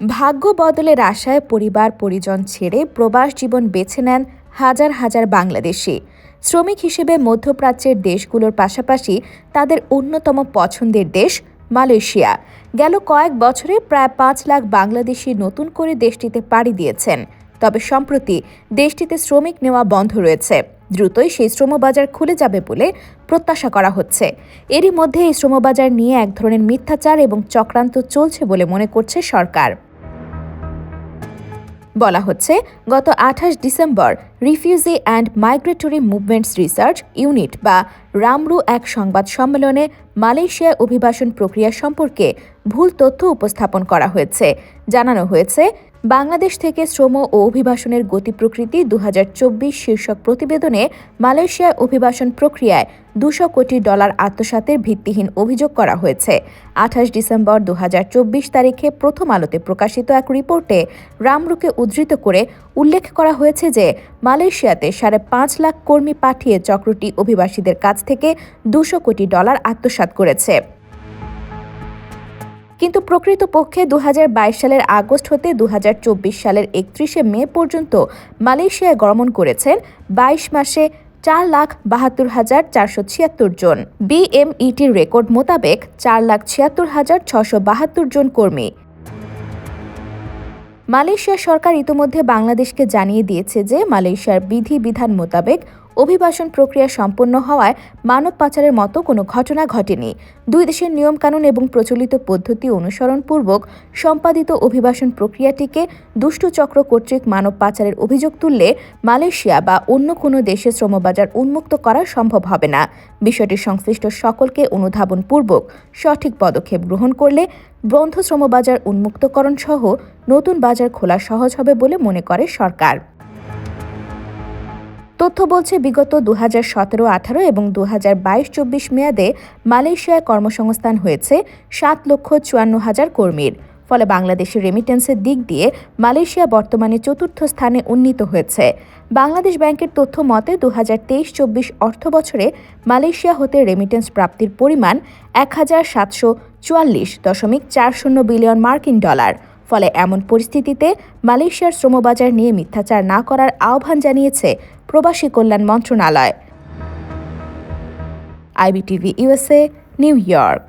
ভাগ্য বদলের আশায় পরিবার পরিজন ছেড়ে প্রবাস জীবন বেছে নেন হাজার হাজার বাংলাদেশি। শ্রমিক হিসেবে মধ্যপ্রাচ্যের দেশগুলোর পাশাপাশি তাদের অন্যতম পছন্দের দেশ মালয়েশিয়া। গেল কয়েক বছরে প্রায় পাঁচ লাখ বাংলাদেশি নতুন করে দেশটিতে পাড়ি দিয়েছেন। তবে সম্প্রতি দেশটিতে শ্রমিক নেওয়া বন্ধ রয়েছে। দ্রুতই সেই শ্রমবাজার খুলে যাবে বলে প্রত্যাশা করা হচ্ছে। এরই মধ্যে এই শ্রমবাজার নিয়ে এক ধরনের মিথ্যাচার এবং চক্রান্ত চলছে বলে মনে করছে সরকার। বলা হচ্ছে, গত আঠাশ December refugee and migratory movements research unit বা রামরু এক সংবাদ সম্মেলনে মালয়েশিয়া অভিবাসন প্রক্রিয়া সম্পর্কে ভুল তথ্য উপস্থাপন করা হয়েছে। জানানো হয়েছে বাংলাদেশ থেকে শ্রম ও অভিবাসনের গতি প্রকৃতি দু হাজার চব্বিশ শীর্ষক প্রতিবেদনে মালয়েশিয়ায় অভিবাসন প্রক্রিয়ায় দুশো কোটি ডলার আত্মসাতের ভিত্তিহীন অভিযোগ করা হয়েছে। আঠাশ ডিসেম্বর দু হাজার চব্বিশ তারিখে প্রথম আলোতে প্রকাশিত এক রিপোর্টে রামরুকে উদ্ধৃত করে উল্লেখ করা হয়েছে যে, মালয়েশিয়াতে সাড়ে পাঁচ লাখ কর্মী পাঠিয়ে চক্রটি অভিবাসীদের কাছ থেকে দুশো কোটি ডলার আত্মসাৎ করেছে। কিন্তু প্রকৃতপক্ষে দু হাজার বাইশ সালের আগস্ট হতে দু হাজার চব্বিশ সালের একত্রিশে মে পর্যন্ত মালয়েশিয়ায় গমন করেছেন বাইশ মাসে চার লাখ বাহাত্তর হাজার চারশো ছিয়াত্তর জন। বিএমইটির রেকর্ড মোতাবেক চার লাখ ছিয়াত্তর হাজার ছশো বাহাত্তর জন কর্মী। মালয়েশিয়া সরকার ইতোমধ্যে বাংলাদেশকে জানিয়ে দিয়েছে যে মালয়েশিয়ার বিধি বিধান মোতাবেক অভিবাসন প্রক্রিয়া সম্পন্ন হওয়ায় মানব পাচারের মতো কোনো ঘটনা ঘটেনি। দুই দেশের নিয়মকানুন এবং প্রচলিত পদ্ধতি অনুসরণপূর্বক সম্পাদিত অভিবাসন প্রক্রিয়াটিকে দুষ্টু চক্র কর্তৃক মানব পাচারের অভিযোগ তুললে মালয়েশিয়া বা অন্য কোনো দেশে শ্রমবাজার উন্মুক্ত করা সম্ভব হবে না। বিষয়টি সংশ্লিষ্ট সকলকে অনুধাবনপূর্বক সঠিক পদক্ষেপ গ্রহণ করলে বন্ধ শ্রমবাজার উন্মুক্তকরণ সহ নতুন বাজার খোলা সহজ হবে বলে মনে করে সরকার। তথ্য বলছে, বিগত দু হাজার সতেরো, আঠারো এবং দু হাজার বাইশ, চব্বিশ মেয়াদে মালয়েশিয়ায় কর্মসংস্থান হয়েছে সাত লক্ষ চুয়ান্ন হাজার কর্মীর। ফলে বাংলাদেশের রেমিটেন্সের দিক দিয়ে মালয়েশিয়া বর্তমানে চতুর্থ স্থানে উন্নীত হয়েছে। বাংলাদেশ ব্যাংকের তথ্য মতে দু হাজার তেইশ, চব্বিশ অর্থ বছরে মালয়েশিয়া হতে রেমিটেন্স প্রাপ্তির পরিমাণ এক হাজার সাতশো চুয়াল্লিশ দশমিক চার শূন্য বিলিয়ন মার্কিন ডলার। ফলে এমন পরিস্থিতিতে মালয়েশিয়ার শ্রমবাজার নিয়ে মিথ্যাচার না করার আহ্বান জানিয়েছে প্রবাসী কল্যাণ মন্ত্রণালয়। IBTV, USA, New York.